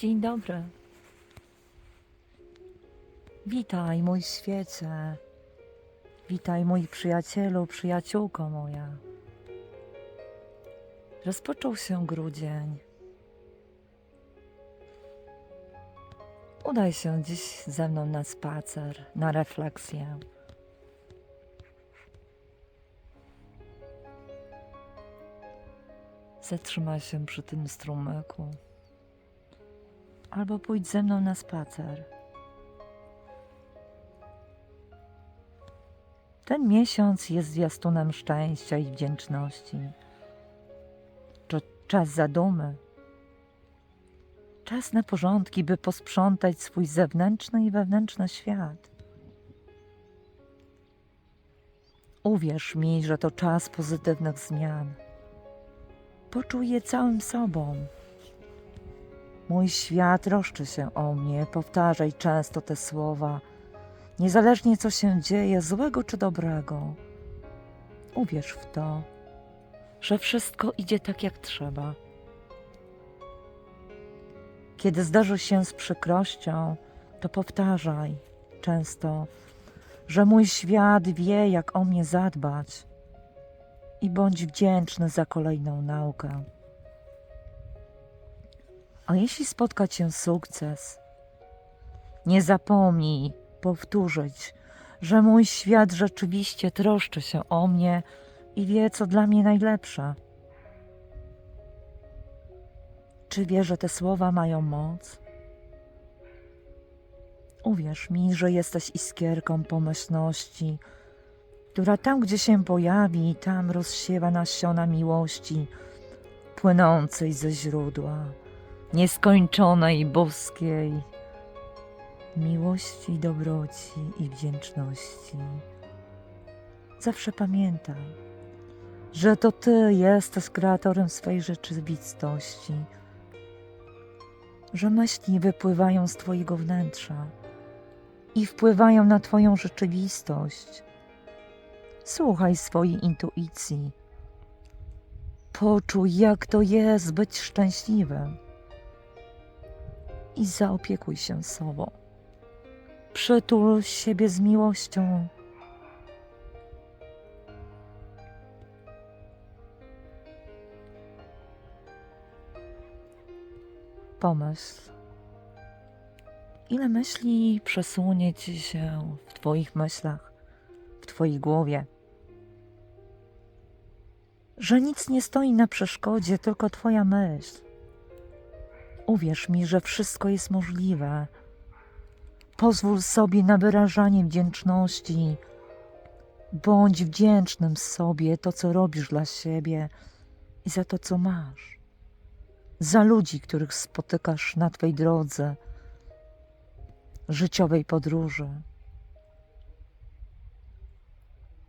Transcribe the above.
Dzień dobry. Witaj, mój świecie. Witaj, mój przyjacielu, przyjaciółko moja. Rozpoczął się grudzień. Udaj się dziś ze mną na spacer, na refleksję. Zatrzymaj się przy tym strumyku albo pójdź ze mną na spacer. Ten miesiąc jest zwiastunem szczęścia i wdzięczności. To czas zadumy. Czas na porządki, by posprzątać swój zewnętrzny i wewnętrzny świat. Uwierz mi, że to czas pozytywnych zmian. Poczuj je całym sobą. Mój świat troszczy się o mnie, powtarzaj często te słowa, niezależnie co się dzieje, złego czy dobrego. Uwierz w to, że wszystko idzie tak jak trzeba. Kiedy zdarzy się z przykrością, to powtarzaj często, że mój świat wie, jak o mnie zadbać i bądź wdzięczny za kolejną naukę. A jeśli spotka cię sukces, nie zapomnij powtórzyć, że mój świat rzeczywiście troszczy się o mnie i wie, co dla mnie najlepsze. Czy wie, że te słowa mają moc? Uwierz mi, że jesteś iskierką pomyślności, która tam, gdzie się pojawi, tam rozsiewa nasiona miłości płynącej ze źródła nieskończonej boskiej miłości, dobroci i wdzięczności. Zawsze pamiętaj, że to Ty jesteś kreatorem swej rzeczywistości, że myśli wypływają z Twojego wnętrza i wpływają na Twoją rzeczywistość. Słuchaj swojej intuicji. Poczuj, jak to jest być szczęśliwym i zaopiekuj się sobą. Przytul siebie z miłością. Pomyśl, ile myśli przesunie ci się w Twoich myślach, w Twojej głowie. Że nic nie stoi na przeszkodzie, tylko Twoja myśl. Uwierz mi, że wszystko jest możliwe. Pozwól sobie na wyrażanie wdzięczności. Bądź wdzięcznym sobie to, co robisz dla siebie i za to, co masz. Za ludzi, których spotykasz na Twej drodze życiowej podróży.